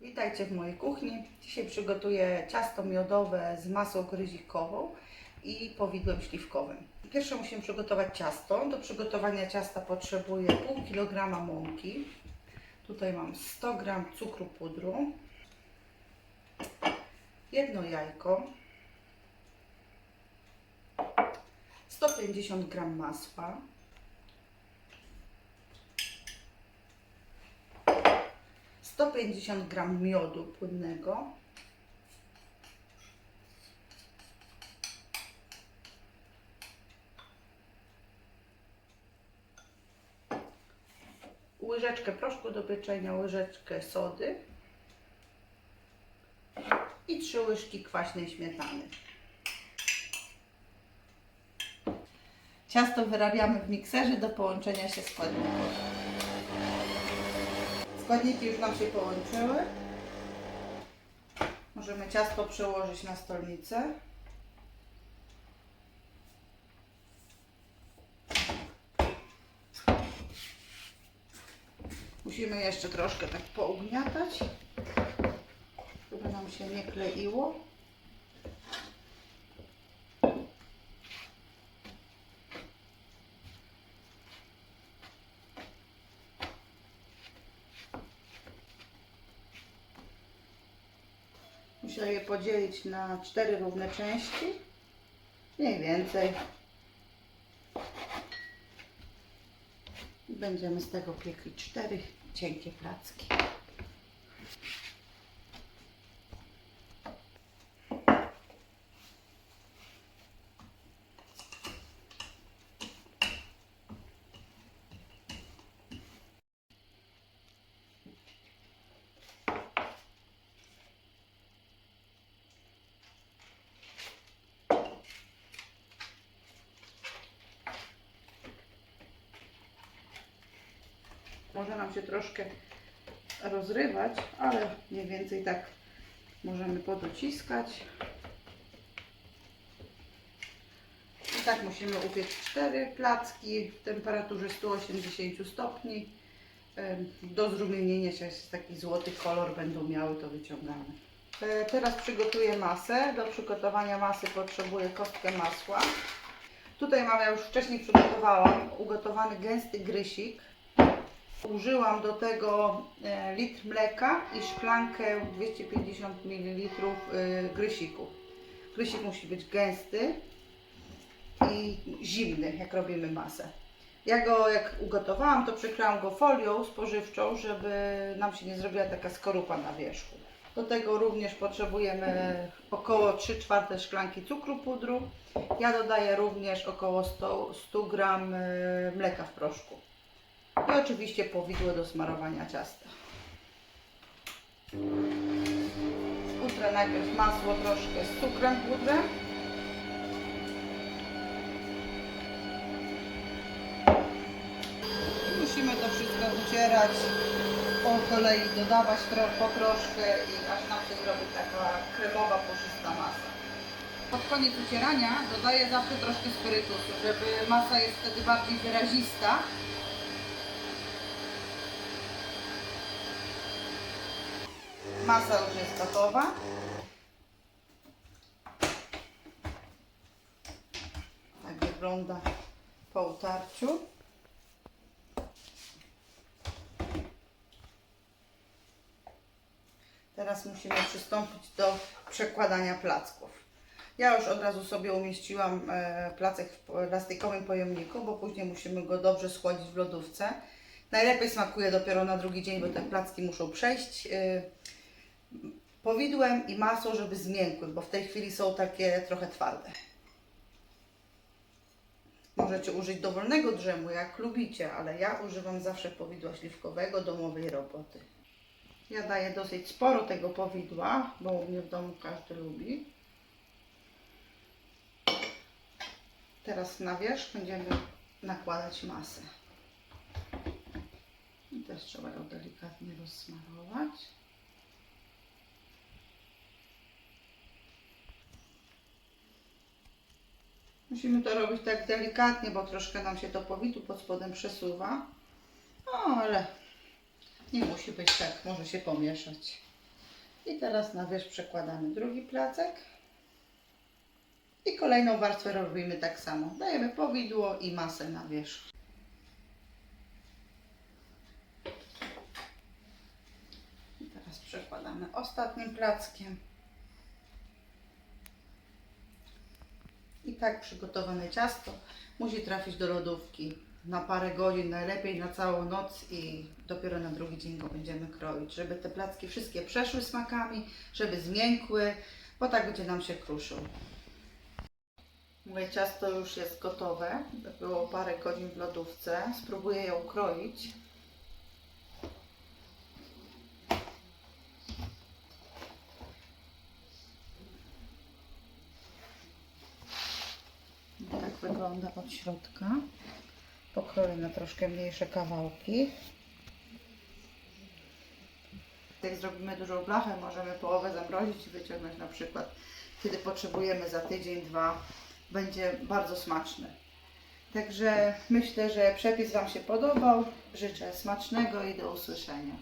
Witajcie w mojej kuchni. Dzisiaj przygotuję ciasto miodowe z masą gryzikową i powidłem śliwkowym. Pierwsze musimy przygotować ciasto. Do przygotowania ciasta potrzebuję pół kilograma mąki. Tutaj mam 100 gram cukru pudru, jedno jajko, 150 gram masła, 150 gram miodu płynnego, łyżeczkę proszku do pieczenia, łyżeczkę sody i trzy łyżki kwaśnej śmietany. Ciasto wyrabiamy w mikserze do połączenia się składników. Składniki już nam się połączyły. Możemy ciasto przełożyć na stolnicę. Musimy jeszcze troszkę tak pougniatać, żeby nam się nie kleiło. Muszę je podzielić na cztery równe części. Mniej więcej. Będziemy z tego piekli cztery cienkie placki. Może nam się troszkę rozrywać, ale mniej więcej tak możemy podociskać. I tak musimy upiec cztery placki w temperaturze 180 stopni. Do zrumienienia się taki złoty kolor będą miały, to wyciągamy. E, Teraz przygotuję masę. Do przygotowania masy potrzebuję kostkę masła. Tutaj mam, ja już wcześniej przygotowałam ugotowany gęsty grysik. Użyłam do tego e, litr mleka i szklankę 250 ml e, grysiku. Grysik musi być gęsty i zimny, jak robimy masę. Ja go jak ugotowałam, to przykryłam go folią spożywczą, żeby nam się nie zrobiła taka skorupa na wierzchu. Do tego również potrzebujemy około 3 czwarte szklanki cukru pudru. Ja dodaję również około 100, 100 gram e, mleka w proszku. I oczywiście powidło do smarowania ciasta. Utrę najpierw masło troszkę z cukrem pudrem. Musimy to wszystko ucierać. Po kolei dodawać tro, po troszkę i aż nam się zrobi taka kremowa, puszysta masa. Pod koniec ucierania dodaję zawsze troszkę spirytusu, żeby masa jest wtedy bardziej wyrazista. Masa już jest gotowa. Tak wygląda po utarciu. Teraz musimy przystąpić do przekładania placków. Ja już od razu sobie umieściłam e, placek w plastikowym pojemniku, bo później musimy go dobrze schłodzić w lodówce. Najlepiej smakuje dopiero na drugi dzień, bo te placki muszą przejść e, powidłem i masło, żeby zmiękły, bo w tej chwili są takie trochę twarde. Możecie użyć dowolnego drzemu, jak lubicie, ale ja używam zawsze powidła śliwkowego domowej roboty. Ja daję dosyć sporo tego powidła, bo u mnie w domu każdy lubi. Teraz na wierzch będziemy nakładać masę. I też trzeba ją delikatnie rozsmarować. Musimy to robić tak delikatnie, bo troszkę nam się to powitu pod spodem przesuwa. No, ale nie musi być tak, może się pomieszać. I teraz na wierzch przekładamy drugi placek. I kolejną warstwę robimy tak samo. Dajemy powidło i masę na wierzch. I teraz przekładamy ostatnim plackiem. I tak przygotowane ciasto musi trafić do lodówki na parę godzin, najlepiej na całą noc i dopiero na drugi dzień go będziemy kroić, żeby te placki wszystkie przeszły smakami, żeby zmiękły, bo tak będzie nam się kruszył. Moje ciasto już jest gotowe. Było parę godzin w lodówce. Spróbuję ją kroić. Tak wygląda od środka. Pokroję na troszkę mniejsze kawałki. Jak zrobimy dużą blachę, możemy połowę zamrozić i wyciągnąć na przykład, kiedy potrzebujemy za tydzień, dwa. Będzie bardzo smaczny. Także myślę, że przepis Wam się podobał. Życzę smacznego i do usłyszenia.